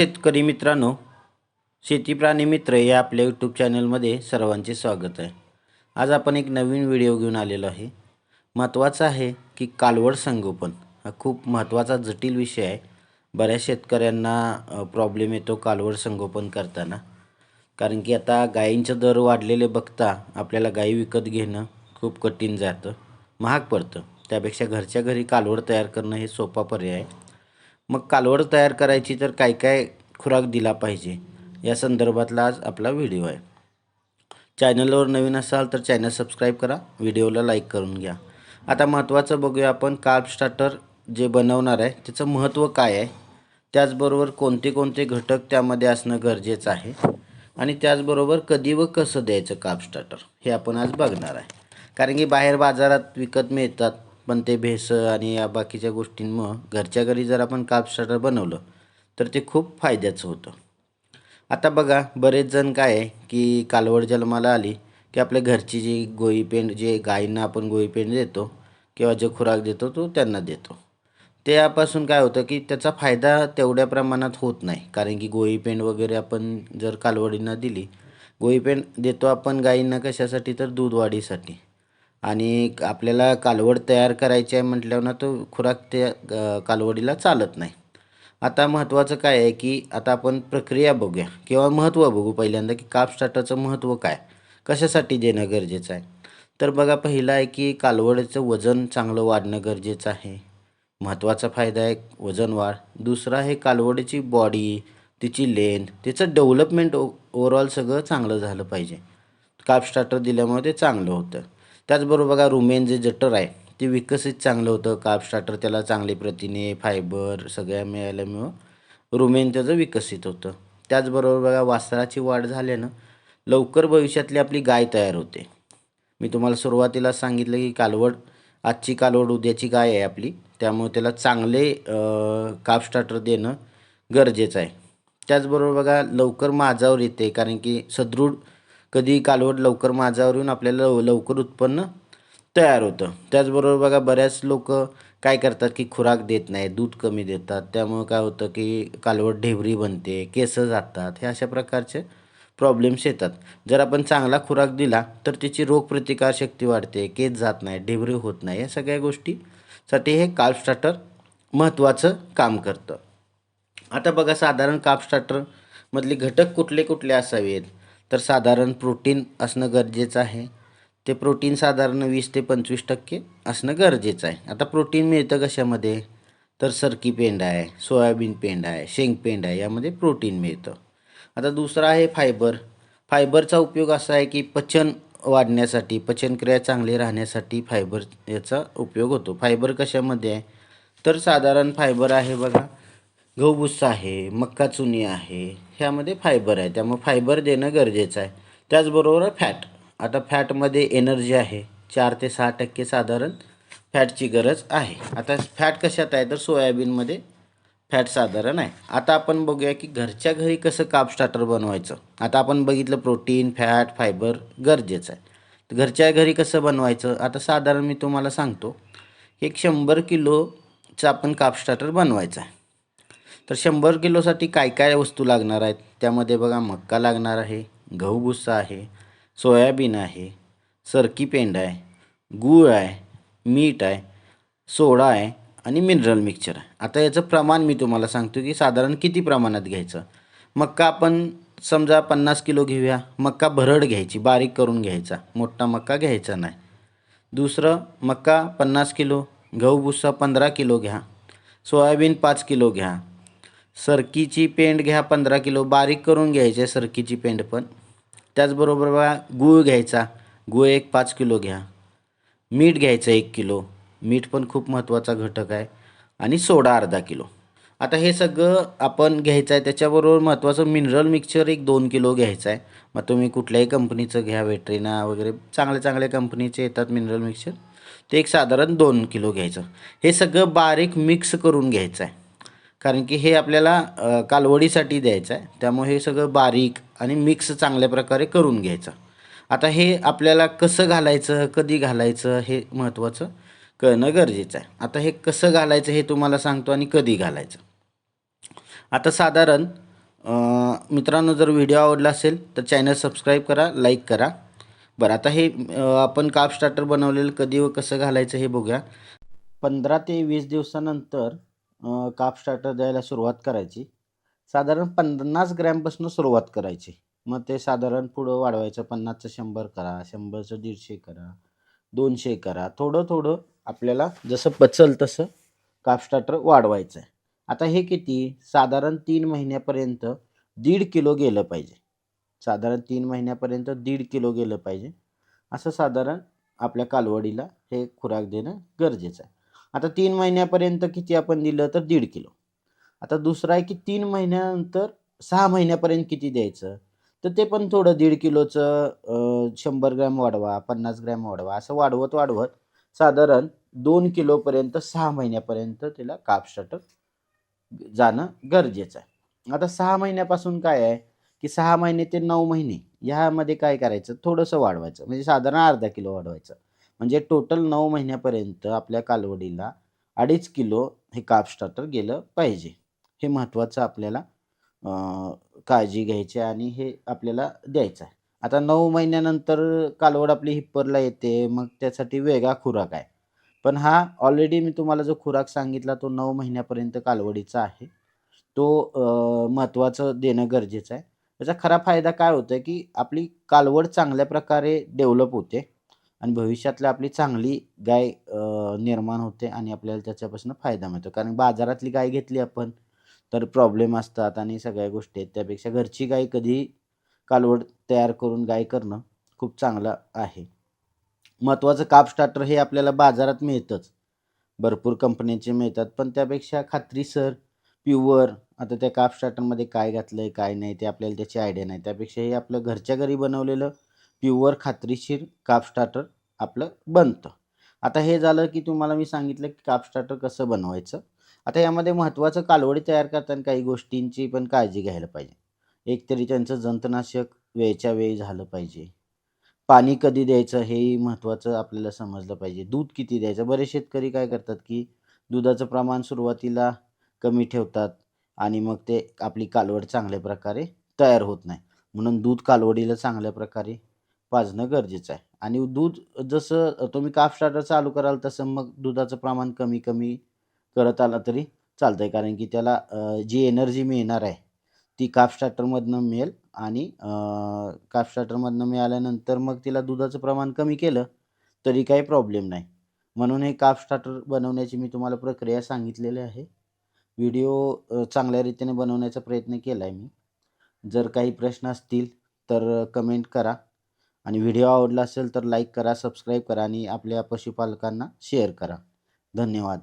शेतकरी मित्रांनो शेती प्राणी मित्र या आपल्या यूट्यूब चॅनलमध्ये सर्वांचे स्वागत आहे. आज आपण एक नवीन व्हिडिओ घेऊन आलेलो आहे. महत्त्वाचं आहे की कालवड संगोपन हा खूप महत्त्वाचा जटिल विषय आहे. बऱ्याच शेतकऱ्यांना प्रॉब्लेम येतो कालवड संगोपन करताना. कारण की आता गायींचे दर वाढलेले बघता आपल्याला गायी विकत घेणं खूप कठीण जातं महाग पडतं. त्यापेक्षा घरच्या घरी कालवड तयार करणं हे सोपा पर्याय आहे. मग कालवड तयार करायची तर काय काय खुराक दिला पाहिजे? या संदर्भातला आज आपला व्हिडिओ आहे. चॅनलवर नवीन असाल तर चॅनल सबस्क्राईब करा. व्हिडिओला लाईक करून घ्या. आता महत्त्वाचं बघूया आपण कार्ब स्टार्टर जे बनवणार आहे त्याचं महत्त्व काय आहे? त्याचबरोबर कोणते कोणते घटक त्यामध्ये असणं गरजेचं आहे? आणि त्याचबरोबर कधी व कसं द्यायचं कार्ब स्टार्टर? हे आपण आज बघणार आहे. कारण की बाहेर बाजारात विकत मिळतात. पण ते भेसळ आणि या बाकीच्या गोष्टींमुळं घरच्या घरी जर आपण काप स्टार्टर बनवलं तर ते खूप फायद्याचं होतं. आता बघा बरेच जण काय आहे की कालवड जन्माला आली की आपल्या घरची जी गोळी पेंड जे गायींना आपण गोळी पेंड देतो किंवा जे खुराक देतो तो त्यांना देतो. त्यापासून काय होतं की त्याचा फायदा तेवढ्या प्रमाणात होत नाही. कारण की गोळी पेंड वगैरे आपण जर कालवडींना दिली गोळी पेंड देतो आपण गायींना कशासाठी? तर दूध वाढीसाठी आणि आपल्याला कालवड तयार करायची आहे म्हटल्यावर ना तो खुराक त्या कालवडीला चालत नाही. आता महत्त्वाचं काय आहे की आता आपण प्रक्रिया बघूया किंवा महत्त्व बघू पहिल्यांदा की काप स्टार्टरचं महत्त्व काय? कशासाठी देणं गरजेचं आहे? तर बघा पहिला आहे की कालवडीचं वजन चांगलं वाढणं गरजेचं आहे. महत्त्वाचा फायदा आहे वजन वाढ. दुसरा आहे कालवडीची बॉडी तिची लेंथ तिचं डेव्हलपमेंट ओ ओवरऑल सगळं चांगलं झालं पाहिजे. काप स्टार्टर दिल्यामुळे ते चांगलं होतं. त्याचबरोबर बघा रुमेन जे जटर आहे ते विकसित चांगलं होतं. काप स्टार्टर त्याला चांगले प्रथिने फायबर सगळ्या मिळाल्यामुळं रुमेन त्याचं विकसित होतं. त्याचबरोबर बघा वासराची वाढ झाल्यानं लवकर भविष्यातली आपली गाय तयार होते. मी तुम्हाला सुरुवातीला सांगितलं की कालवड आजची कालवड उद्याची गाय आहे आपली. त्यामुळे त्याला चांगले काप स्टार्टर देणं गरजेचं आहे. त्याचबरोबर बघा लवकर माझावर येते कारण की सदृढ कधी कालवड लवकर माझावर येऊन आपल्याला लव लवकर उत्पन्न तयार होतं. त्याचबरोबर बघा बऱ्याच लोक काय करतात की खुराक देत नाही दूध कमी देतात. त्यामुळं काय होतं की कालवड ढेबरी बनते केस जातात हे अशा प्रकारचे प्रॉब्लेम्स येतात. जर आपण चांगला खुराक दिला तर त्याची रोगप्रतिकारशक्ती वाढते केस जात नाही ढेबरी होत नाही या सगळ्या गोष्टीसाठी हे काल्फ स्टार्टर महत्त्वाचं काम करतं. आता बघा साधारण काप स्टार्टरमधले घटक कुठले कुठले असावेत? तर साधारण प्रोटीन असणं गरजेचं आहे. ते प्रोटीन साधारण वीस ते पंचवीस टक्के असणं गरजेचं आहे. आता प्रोटीन मिळतं कशामध्ये? तर सरकी पेंड आहे सोयाबीन पेंड आहे शेंगपेंड आहे यामध्ये प्रोटीन मिळतं. आता दुसरा आहे फायबर. फायबरचा उपयोग असा आहे की पचन वाढण्यासाठी पचनक्रिया चांगली राहण्यासाठी फायबर याचा उपयोग होतो. फायबर कशामध्ये आहे? तर साधारण फायबर आहे बघा गहू भुस्सा आहे मक्का चुनी आहे ह्यामध्ये फायबर आहे. त्यामुळे फायबर देणं गरजेचं आहे. त्याचबरोबर फॅट आता फॅटमध्ये एनर्जी आहे. चार ते सहा टक्के साधारण फॅटची गरज आहे. आता फॅट कशात आहे? तर सोयाबीनमध्ये फॅट साधारण आहे. आता आपण बघूया की घरच्या घरी कसं काप स्टार्टर बनवायचं. आता आपण बघितलं प्रोटीन फॅट फायबर गरजेचं आहे. घरच्या घरी कसं बनवायचं? आता साधारण मी तुम्हाला सांगतो. एक शंभर किलोचं आपण काप स्टार्टर बनवायचं आहे. तर शंभर किलोसाठी काय काय वस्तू लागणार आहेत? त्यामध्ये बघा मक्का लागणार आहे गहू भुस्सा आहे सोयाबीन आहे सरकी पेंड आहे गूळ आहे मीठ आहे सोडा आहे आणि मिनरल मिक्सचर आहे. आता याचं प्रमाण मी तुम्हाला सांगतो की साधारण किती प्रमाणात घ्यायचं? मक्का आपण समजा पन्नास किलो घेऊया. मक्का भरड घ्यायची बारीक करून घ्यायचा. मोठा मक्का घ्यायचा नाही. दुसरं मक्का पन्नास किलो गहू भुस्सा पंधरा किलो घ्या. सोयाबीन पाच किलो घ्या. सरकीची पेंड घ्या पंधरा किलो बारीक करून घ्यायचे सरकीची पेंड पण. त्याचबरोबर बघा गूळ घ्यायचा गूळ एक पाच किलो घ्या. मीठ घ्यायचं एक किलो मीठ पण खूप महत्त्वाचा घटक आहे. आणि सोडा अर्धा किलो. आता हे सगळं आपण घ्यायचं आहे त्याच्याबरोबर महत्त्वाचं मिनरल मिक्सचर एक दोन किलो घ्यायचं आहे. मग तुम्ही कुठल्याही कंपनीचं घ्या वेट्रिना वगैरे चांगल्या चांगल्या कंपनीचे येतात मिनरल मिक्सचर ते एक साधारण दोन किलो घ्यायचं. हे सगळं बारीक मिक्स करून घ्यायचं आहे. कारण की हे आपल्याला कालवडीसाठी द्यायचं आहे. त्यामुळे हे सगळं बारीक आणि मिक्स चांगल्या प्रकारे करून घ्यायचं. आता हे आपल्याला कसं घालायचं कधी घालायचं हे महत्त्वाचं कळणं गरजेचं आहे. आता हे कसं घालायचं हे तुम्हाला सांगतो आणि कधी घालायचं. आता साधारण मित्रांनो जर व्हिडिओ आवडला असेल तर चॅनल सबस्क्राईब करा लाईक करा. बरं आता हे आपण काप स्टार्टर बनवलेलं कधी व कसं घालायचं हे बघूया. पंधरा ते वीस दिवसानंतर काप स्टार्टर द्यायला सुरुवात करायची. साधारण पन्नास ग्रॅमपासून सुरुवात करायची. मग ते साधारण पुढं वाढवायचं पन्नासचं शंभर करा शंभरचं दीडशे करा दोनशे करा. थोडं थोडं आपल्याला जसं पचल तसं काप स्टार्टर वाढवायचं आहे आता हे किती? साधारण तीन महिन्यापर्यंत दीड किलो गेलं पाहिजे. साधारण तीन महिन्यापर्यंत दीड किलो गेलं पाहिजे. असं साधारण आपल्या कालवडीला हे खुराक देणं गरजेचं आहे. आता तीन महिन्यापर्यंत किती आपण दिलं तर दीड किलो. आता दुसरा आहे की तीन महिन्यानंतर सहा महिन्यापर्यंत किती द्यायचं? तर ते पण थोडं दीड किलोचं शंभर ग्रॅम वाढवा पन्नास ग्रॅम वाढवा असं वाढवत वाढवत साधारण दोन किलोपर्यंत सहा महिन्यापर्यंत त्याला काप स्टार्टर जाणं गरजेचं आहे. आता सहा महिन्यापासून काय आहे की सहा महिने ते नऊ महिने ह्यामध्ये काय करायचं? थोडंसं वाढवायचं. म्हणजे साधारण अर्धा किलो वाढवायचं. म्हणजे टोटल नऊ महिन्यापर्यंत आपल्या कालवडीला अडीच किलो हे काप स्टार्टर गेलं पाहिजे. हे महत्त्वाचं आपल्याला काळजी घ्यायची आहे आणि हे आपल्याला द्यायचं आहे. आता नऊ महिन्यानंतर कालवड आपली हिप्परला येते मग त्यासाठी वेगळा खुराक आहे. पण हा ऑलरेडी मी तुम्हाला जो खुराक सांगितला तो नऊ महिन्यापर्यंत कालवडीचा आहे. तो महत्त्वाचं देणं गरजेचं आहे. त्याचा खरा फायदा काय होतो आहे की आपली कालवड चांगल्या प्रकारे डेव्हलप होते. आणि भविष्यातल्या आपली चांगली गाय निर्माण होते आणि आपल्याला त्याच्यापासून फायदा मिळतो. कारण बाजारातली गाय घेतली आपण तर प्रॉब्लेम असतात आणि सगळ्या गोष्टी आहेत. त्यापेक्षा घरची गाय कधी कालवड तयार करून गाय करणं खूप चांगलं आहे. महत्त्वाचं काप स्टार्टर हे आपल्याला बाजारात मिळतंच. भरपूर कंपन्यांचे मिळतात. पण त्यापेक्षा खात्रीसर प्युअर आता त्या काप स्टार्टरमध्ये काय घातलं आहे काय नाही ते आपल्याला त्याची आयडिया नाही. त्यापेक्षा हे आपलं घरच्या घरी बनवलेलं प्युअर खात्रीशीर काप स्टार्टर आपलं बनतं. आता हे झालं की तुम्हाला मी सांगितलं की काप स्टार्टर कसं बनवायचं. आता यामध्ये महत्त्वाचं कालवडी तयार करताना काही गोष्टींची पण काळजी घ्यायला पाहिजे. एक तरी त्यांचं जंतनाशक वेळच्या वेळी झालं पाहिजे. पाणी कधी द्यायचं हेही महत्त्वाचं आपल्याला समजलं पाहिजे. दूध किती द्यायचं? बरेच शेतकरी काय करतात की दुधाचं प्रमाण सुरुवातीला कमी ठेवतात आणि मग ते आपली कालवड चांगल्या प्रकारे तयार होत नाही. म्हणून दूध कालवडीला चांगल्या प्रकारे पाजणं गरजेचं आहे. आणि दूध जसं तुम्ही काप स्टार्टर चालू कराल तसं मग दुधाचं प्रमाण कमी कमी करत आला तरी चालतं आहे कारण की त्याला जी एनर्जी मिळणार आहे ती काप स्टार्टरमधनं मिळेल. आणि अं, काप स्टार्टरमधनं मिळाल्यानंतर मग तिला दुधाचं प्रमाण कमी केलं तरी काही प्रॉब्लेम नाही. म्हणून हे काप स्टार्टर बनवण्याची मी तुम्हाला प्रक्रिया सांगितलेली आहे. व्हिडिओ चांगल्या रीतीने बनवण्याचा प्रयत्न केला आहे मी. जर काही प्रश्न असतील तर कमेंट करा. आणि व्हिडिओ आवडला असेल तर लाईक करा सबस्क्राईब करा आणि आपल्या पशुपालकांना शेअर करा. धन्यवाद.